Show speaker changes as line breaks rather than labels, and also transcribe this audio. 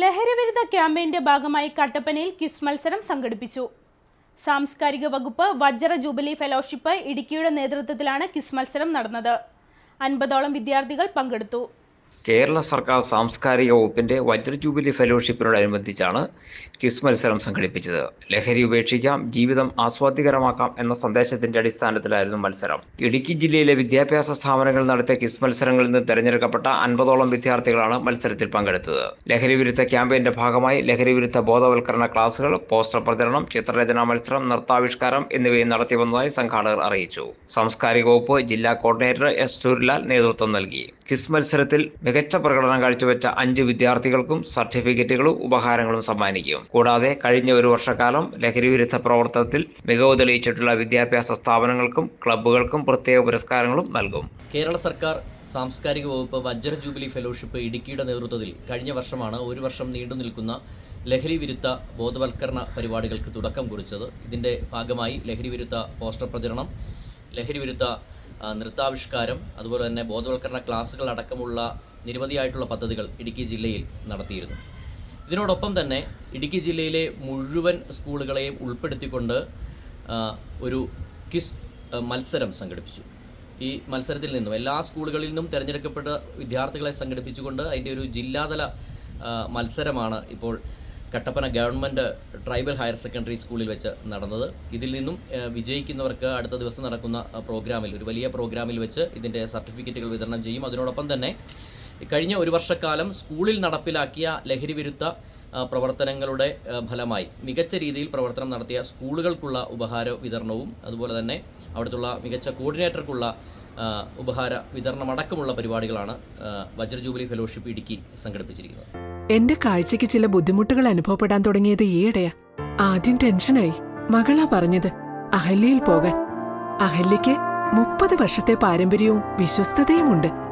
ലഹരിവിരുദ്ധ ക്യാമ്പയിന്റെ ഭാഗമായി കട്ടപ്പനയിൽ കിസ് മത്സരം സംഘടിപ്പിച്ചു. സാംസ്കാരിക വകുപ്പ് വജ്ര ജൂബിലി ഫെലോഷിപ്പ് ഇടുക്കിയുടെ നേതൃത്വത്തിലാണ് കിസ് മത്സരം നടന്നത്. അൻപതോളം വിദ്യാർത്ഥികൾ പങ്കെടുത്തു.
കേരള സർക്കാർ സാംസ്കാരിക വകുപ്പിന്റെ വജ്ര ജൂബിലി ഫെലോഷിപ്പിനോടനുബന്ധിച്ചാണ് ക്വിസ് മത്സരം സംഘടിപ്പിച്ചത്. ലഹരി ഉപേക്ഷിക്കാം ജീവിതം ആസ്വാദ്യകരമാക്കാം എന്ന സന്ദേശത്തിന്റെ അടിസ്ഥാനത്തിലായിരുന്നു മത്സരം. ഇടുക്കി ജില്ലയിലെ വിദ്യാഭ്യാസ സ്ഥാപനങ്ങൾ നടത്തിയ ക്വിസ് മത്സരങ്ങളിൽ നിന്ന് തെരഞ്ഞെടുക്കപ്പെട്ട അൻപതോളം വിദ്യാർത്ഥികളാണ് മത്സരത്തിൽ പങ്കെടുത്തത്. ലഹരി വിരുദ്ധ ക്യാമ്പയിന്റെ ഭാഗമായി ലഹരി വിരുദ്ധ ബോധവൽക്കരണ ക്ലാസുകൾ പോസ്റ്റർ പ്രചരണം ചിത്രരചനാ മത്സരം നൃത്താവിഷ്കാരം എന്നിവയും നടത്തി വന്നതായി സംഘാടകർ അറിയിച്ചു. സാംസ്കാരിക വകുപ്പ് ജില്ലാ കോർഡിനേറ്റർ എസ് സൂര്യലാൽ നേതൃത്വം നൽകി. ക്വിസ് മത്സരത്തിൽ മികച്ച പ്രകടനം കാഴ്ചവെച്ച അഞ്ച് വിദ്യാർത്ഥികൾക്കും സർട്ടിഫിക്കറ്റുകളും ഉപഹാരങ്ങളും സമ്മാനിക്കും. കൂടാതെ കഴിഞ്ഞ ഒരു വർഷക്കാലം ലഹരി വിരുദ്ധ പ്രവർത്തനത്തിൽ മികവ് തെളിയിച്ചിട്ടുള്ള വിദ്യാഭ്യാസ സ്ഥാപനങ്ങൾക്കും ക്ലബ്ബുകൾക്കും പ്രത്യേക പുരസ്കാരങ്ങളും നൽകും.
കേരള സർക്കാർ സാംസ്കാരിക വകുപ്പ് വജ്ര ജൂബിലി ഫെലോഷിപ്പ് ഇടുക്കിയുടെ നേതൃത്വത്തിൽ കഴിഞ്ഞ വർഷമാണ് ഒരു വർഷം നീണ്ടു നിൽക്കുന്ന ലഹരി വിരുദ്ധ ബോധവൽക്കരണ പരിപാടികൾക്ക് തുടക്കം കുറിച്ചത്. ഇതിന്റെ ഭാഗമായി ലഹരി വിരുദ്ധ പോസ്റ്റർ പ്രചരണം ലഹരി വിരുദ്ധ നൃത്താവിഷ്കാരം അതുപോലെ തന്നെ ബോധവൽക്കരണ ക്ലാസ്സുകൾ അടക്കമുള്ള നിരവധിയായിട്ടുള്ള പദ്ധതികൾ ഇടുക്കി ജില്ലയിൽ നടത്തിയിരുന്നു. ഇതിനോടൊപ്പം തന്നെ ഇടുക്കി ജില്ലയിലെ മുഴുവൻ സ്കൂളുകളെയും ഉൾപ്പെടുത്തിക്കൊണ്ട് ഒരു ക്വിസ് മത്സരം സംഘടിപ്പിച്ചു. ഈ മത്സരത്തിൽ നിന്നും എല്ലാ സ്കൂളുകളിൽ നിന്നും തിരഞ്ഞെടുക്കപ്പെട്ട വിദ്യാർത്ഥികളെ സംഘടിപ്പിച്ചുകൊണ്ട് അതിന്റെ ഒരു ജില്ലാതല മത്സരമാണ് ഇപ്പോൾ Kattappana government tribal higher secondary സ്കൂളിൽ വെച്ച് നടന്നത്. ഇതിൽ നിന്നും വിജയിക്കുന്നവർക്ക് അടുത്ത ദിവസം നടക്കുന്ന പ്രോഗ്രാമിൽ ഒരു വലിയ പ്രോഗ്രാമിൽ വെച്ച് ഇതിന്റെ സർട്ടിഫിക്കറ്റുകൾ വിതരണം ചെയ്യും. അതിനോടൊപ്പം തന്നെ കഴിഞ്ഞ ഒരു വർഷക്കാലം സ്കൂളിൽ നടപ്പിലാക്കിയ ലഹരി വിരുദ്ധ പ്രവർത്തനങ്ങളുടെ ഫലമായി മികച്ച രീതിയിൽ പ്രവർത്തനം നടത്തിയ സ്കൂളുകൾക്കുള്ള ഉപഹാര വിതരണവും അതുപോലെ തന്നെ അവിടുത്തുള്ള മികച്ച കോർഡിനേറ്റർക്കുള്ള ഉപഹാര വിതരണം അടക്കമുള്ള പരിപാടികളാണ് വജ്ര ജൂബിലി ഫെലോഷിപ്പ് ഇടുക്കി സംഘടിപ്പിച്ചിരിക്കുന്നത്.
എന്റെ കാഴ്ചയ്ക്ക് ചില ബുദ്ധിമുട്ടുകൾ അനുഭവപ്പെടാൻ തുടങ്ങിയത് ഈയിടെയാ. ആദ്യം ടെൻഷനായി. മകളാ പറഞ്ഞത് അഹല്യയിൽ പോകാൻ. അഹല്യയ്ക്ക് മുപ്പത് വർഷത്തെ പാരമ്പര്യവും വിശ്വസ്തതയുമുണ്ട്.